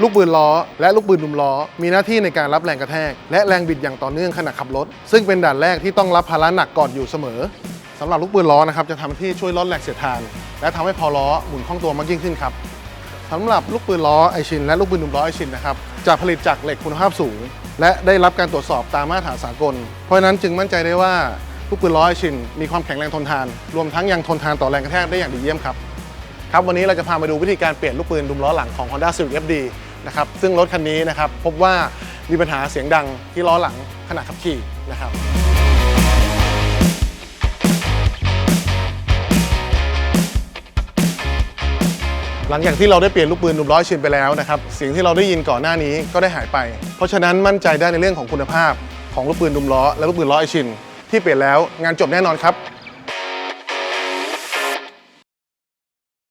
ลูกปืนล้อ และลูกปืนดุมล้อ มีหน้าที่ในการรับแรงกระแทก และแรงบิดอย่างต่อเนื่องขณะขับรถ ซึ่งเป็นด่านแรกที่ต้องรับภาระหนักก่อนอยู่เสมอสำหรับลูกปืนล้อนะครับจะทำหน้าที่ช่วยลดแรงเสียดทาน และทำให้พอล้อหมุนคล่องตัวมากยิ่งขึ้นครับสำหรับลูกปืนล้อไอชินและลูกปืนดุมล้อไอชินนะครับจะผลิตจากเหล็กคุณภาพสูง และได้รับการตรวจสอบตามมาตรฐานสากล เพราะฉะนั้นจึงมั่นใจได้ว่าลูกปืนล้อไอชินมีความแข็งแรงทนทาน รวมทั้งยังทนทานต่อแรงกระแทกได้อย่างดีเยี่ยมครับ ครับวันนี้เราจะพามาดูวิธีการเปลี่ยนลูกปืนดุมล้อหลังของ Honda Civic FD นะครับซึ่งรถคันนี้นะครับพบว่ามีปัญหาเสียงดังที่ล้อหลังขณะขับขี่นะครับหลังจากที่เราได้เปลี่ยนลูกปืนดุมร้อยชิ้นไปแล้วนะครับเสียงที่เราได้ยินก่อนหน้านี้ก็ได้หายไป เพราะฉะนั้นมั่นใจได้ในเรื่องของคุณภาพของลูกปืนดุมล้อและลูกปืนล้อไอชินที่เปลี่ยนแล้วงานจบแน่นอนครับ